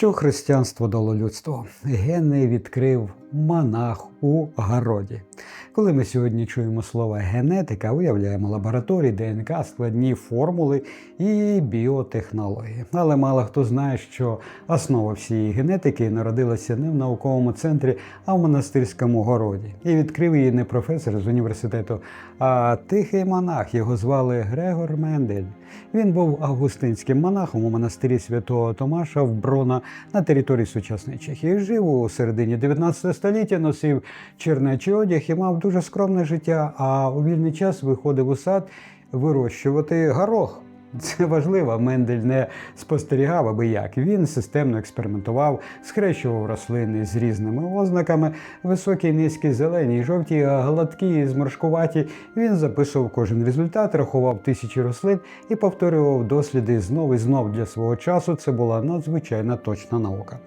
Що християнство дало людству? Гени відкрив монах у городі. Коли ми сьогодні чуємо слово генетика, уявляємо лабораторії, ДНК, складні формули і біотехнології. Але мало хто знає, що основа всієї генетики народилася не в науковому центрі, а в монастирському городі. І відкрив її не професор з університету, а тихий монах. Його звали Грегор Мендель. Він був августинським монахом у монастирі святого Томаша в Брона на території сучасної Чехії. Жив у середині 19 століття, носив чернечий одяг і мав дуже скромне життя. А у вільний час виходив у сад вирощувати горох. Це важливо. Мендель не спостерігав аби як. Він системно експериментував, схрещував рослини з різними ознаками, високі, низькі, зелені, жовті, гладкі, зморшкуваті. Він записував кожен результат, рахував тисячі рослин і повторював досліди знов і знов для свого часу. Це була надзвичайно точна наука.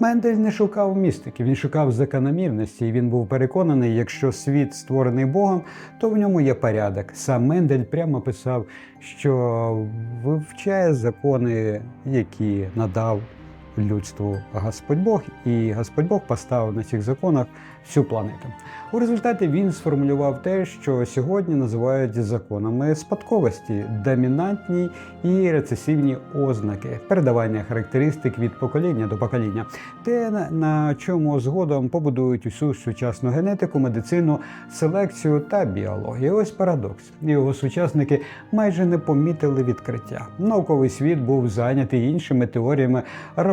Мендель не шукав містики, він шукав закономірності. І він був переконаний, якщо світ створений Богом, то в ньому є порядок. Сам Мендель прямо писав, що вивчає закони, які надав людству Господь Бог, і Господь Бог поставив на цих законах всю планету. У результаті він сформулював те, що сьогодні називають законами спадковості, домінантні і рецесивні ознаки, передавання характеристик від покоління до покоління, те, на- чому згодом побудують усю сучасну генетику, медицину, селекцію та біологію. Ось парадокс. Його сучасники майже не помітили відкриття. Науковий світ був зайнятий іншими теоріями.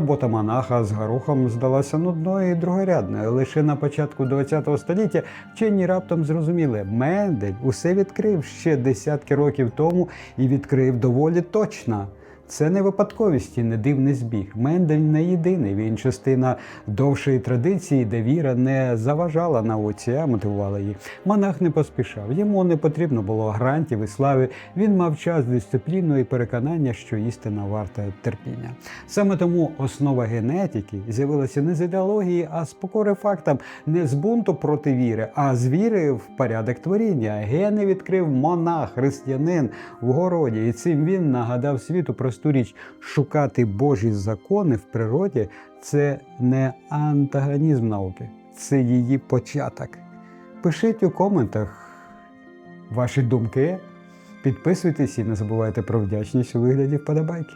Робота монаха з горохом здалася нудною і другорядною. Лише на початку ХХ століття вчені раптом зрозуміли, Мендель усе відкрив ще десятки років тому і відкрив доволі точно. Це не випадковість і не дивний збіг. Мендель не єдиний. Він частина довшої традиції, де віра не заважала науці, а мотивувала її. Монах не поспішав. Йому не потрібно було грантів і слави. Він мав час, дисципліну і переконання, що істина варта терпіння. Саме тому основа генетики з'явилася не з ідеології, а з покори фактам, не з бунту проти віри, а з віри в порядок творіння. Гени відкрив монах, християнин в городі, і цим він нагадав світу просту річ шукати Божі закони в природі це не антагонізм науки, це її початок. Пишіть у коментах ваші думки, підписуйтесь і не забувайте про вдячність у вигляді вподобайки.